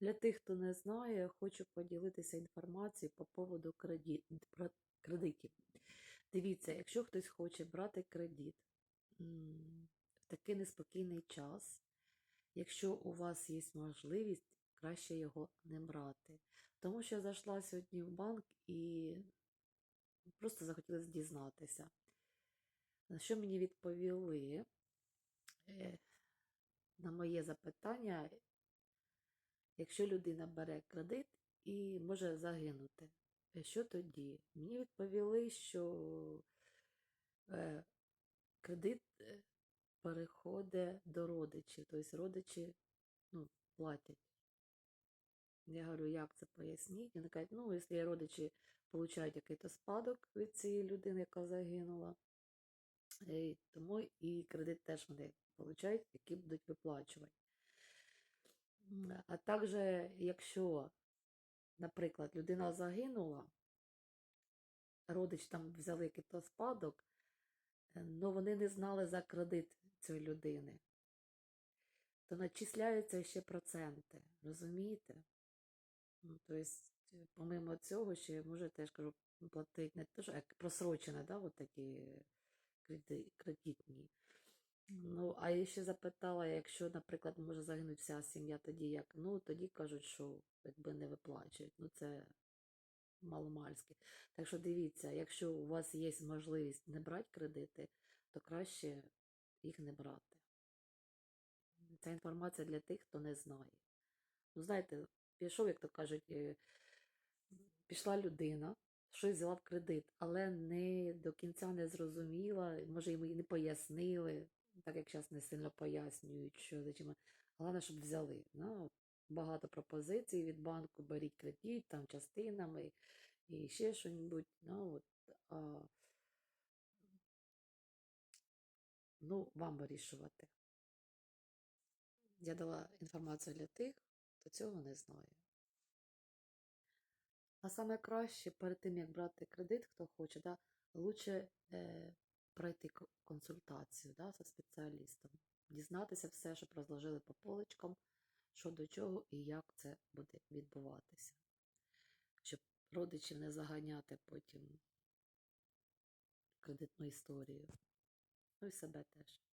Для тих, хто не знає, хочу поділитися інформацією по поводу кредит, кредитів. Дивіться, якщо хтось хоче брати кредит в такий неспокійний час, якщо у вас є можливість, краще його не брати. Тому що я зайшла сьогодні в банк і просто захотілося дізнатися. На що мені відповіли Е, на моє запитання, якщо людина бере кредит і може загинути, е, що тоді? Мені відповіли, що е, кредит е, переходить до родичів, тобто родичі ну, платять. Я говорю, як це поясніть? Вони кажуть, ну, якщо родичі отримують якийсь спадок від цієї людини, яка загинула, е, тому і кредит теж вони отримують, які будуть виплачувати. А також, якщо, наприклад, людина загинула, родич там взяли якийсь спадок, але вони не знали за кредит цієї людини, то начисляються ще проценти, розумієте? Ну, тобто, е, помимо цього, ще може теж кажу, платити не те, що як просрочене, да, от такі креди- кредитні. Ну, а я ще запитала, якщо, наприклад, може загинути вся сім'я, тоді як? Ну, тоді кажуть, що якби не виплачують. Ну, це маломальське. Так що дивіться, якщо у вас є можливість не брати кредити, то краще їх не брати. Ця інформація для тих, хто не знає. Ну, знаєте, пішов, як то кажуть, е, пішла людина, щось взяла в кредит, але не до кінця не зрозуміла, може йому і не пояснили, так як зараз не сильно пояснюють, що за чим. Головне, щоб взяли. Ну, багато пропозицій від банку, беріть кредит там частинами і ще щось. Ну, от, а, ну, вам вирішувати. Я дала інформацію для тих, хто цього не знає. А саме краще перед тим, як брати кредит, хто хоче, да, лучше е, пройти консультацію да, зі спеціалістом, дізнатися все, щоб розложили по поличкам, що до чого і як це буде відбуватися, щоб родичів не заганяти потім кредитну історію. Ну і себе теж.